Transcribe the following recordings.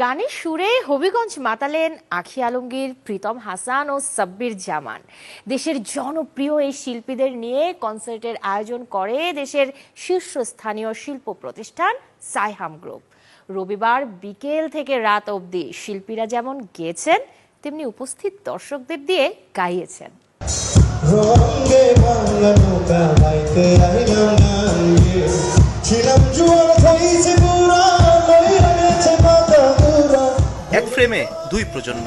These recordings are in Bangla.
গানের সুরে হবিগঞ্জ মাতালেন আখি আলমগীর, প্রীতম হাসান ও সাব্বির জামান। দেশের জনপ্রিয় এই শিল্পীদের নিয়ে কনসার্টের আয়োজন করে দেশের শীর্ষস্থানীয় শিল্প প্রতিষ্ঠান সাইহাম গ্রুপ। রবিবার বিকেল থেকে রাত অবধি শিল্পীরা যেমন গেয়েছেন, তেমনি উপস্থিত দর্শকদের দিয়ে গাইয়েছেন। ছিলাম ফ্রেমে দুই প্রজন্ম।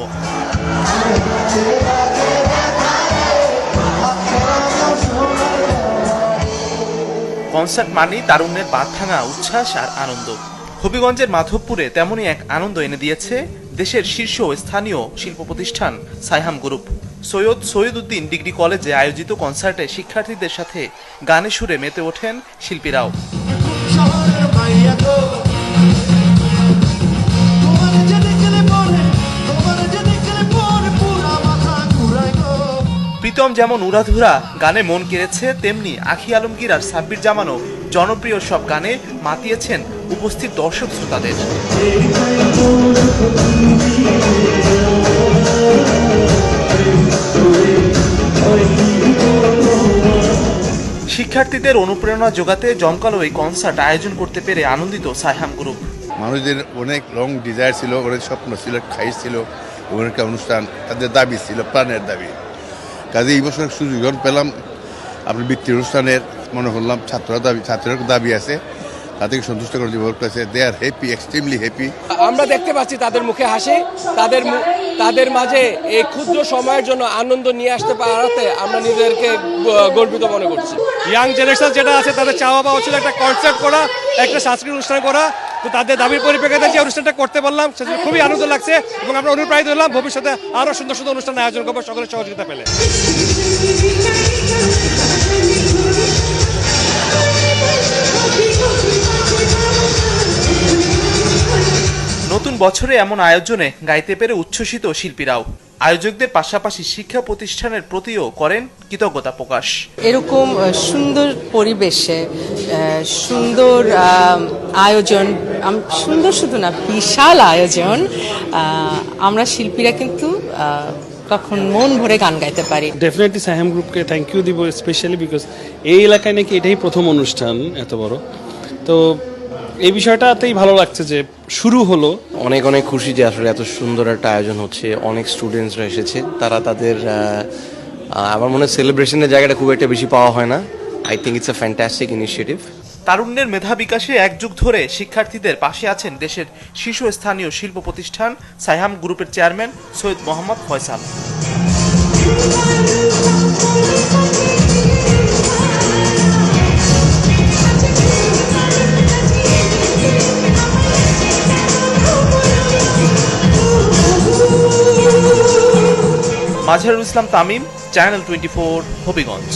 কনসার্ট মানেই তারুণ্যের বাদ ভাঙা উচ্ছ্বাস আর আনন্দ। হবিগঞ্জের মাধবপুরে তেমনই এক আনন্দ এনে দিয়েছে দেশের শীর্ষ স্থানীয় শিল্প প্রতিষ্ঠান সাইহাম গ্রুপ। সৈয়দ সৈয়দ উদ্দিন ডিগ্রি কলেজে আয়োজিত কনসার্টে শিক্ষার্থীদের সাথে গানে সুরে মেতে ওঠেন শিল্পীরাও। প্রীতম যেমন উড়াধুরা গানে মন কেড়েছে, তেমনি আখি আলমগীর আর সাব্বির জামানও জনপ্রিয় সব গানে মাতিয়েছেন উপস্থিত দর্শক শ্রোতাদের। শিক্ষার্থীদের অনুপ্রেরণা যোগাতে জমকালো এই কনসার্ট আয়োজন করতে পেরে আনন্দিত সাইহাম গ্রুপ। মানুষদের অনেক লং ডিজায়ার ছিল, অনেক স্বপ্ন ছিল খাই ছিল একটা অনুষ্ঠান, তাদের দাবি ছিল, প্রাণের দাবি। কাজে এই বছর সুযোগ যখন পেলাম আপনার বৃত্তি অনুষ্ঠানের মনে করলাম ছাত্ররা দাবি ছাত্রের দাবি আছে তাদেরকে সন্তুষ্ট করে দিব কাছে they are happy extremely happy আমরা দেখতে পাচ্ছি তাদের মুখে হাসি তাদের তাদের মাঝে এই ক্ষুদ্র সময়ের জন্য আনন্দ নিয়ে আসতে পারাতে আমরা নিজেদেরকে গর্বিত মনে করছি। ইয়াং জেনারেশন যেটা আছে তাদের চাওয়া পাওয়া ছিল একটা কনসার্ট করা একটা সাংস্কৃতিক অনুষ্ঠান করা তো তাদের দাবির পরিপ্রেক্ষিতে যে অনুষ্ঠানটা করতে পারলাম সেটা খুবই আনন্দ লাগছে এবং আমরা অনুপ্রাণিত হলাম। ভবিষ্যতে আরও সুন্দর সুন্দর অনুষ্ঠান আয়োজন করব। সকলের সহযোগিতা পেলে। বছরে এমন আয়োজনে গাইতে পেরে উচ্ছ্বসিত শিল্পীরাও। আয়োজকদের পাশাপাশি শিক্ষা প্রতিষ্ঠানের প্রতিও করেন কৃতজ্ঞতা প্রকাশ। এরকম সুন্দর পরিবেশে সুন্দর আয়োজন সুন্দর শুধু না বিশাল আয়োজন আমরা শিল্পীরা কিন্তু তখন মন ভরে গান গাইতে পারি। ডেফিনেটলি সাহেম গ্রুপকে থ্যাংক ইউ দিব স্পেশালি বিকজ এই এলাকায় নাকি এটাই প্রথম অনুষ্ঠান এত বড়। তো এই বিষয়টাতেই ভালো লাগছে যে শুরু হলো। অনেক অনেক খুশি যে আসলে এত সুন্দর একটা আয়োজন হচ্ছে। অনেক স্টুডেন্টসরা এসেছে। তারা তাদের আমার মনে হয় সেলিব্রেশনের জায়গাটা খুব একটা বেশি পাওয়া হয় না। I think it's a fantastic initiative তারুণ্যের মেধা বিকাশে এক যুগ ধরে শিক্ষার্থীদের পাশে আছেন দেশের শীর্ষস্থানীয় শিল্প প্রতিষ্ঠান সাইহাম গ্রুপের chairman Syed Mohammad Faisal. Majharul Islam Tamim channel twenty four Habiganj.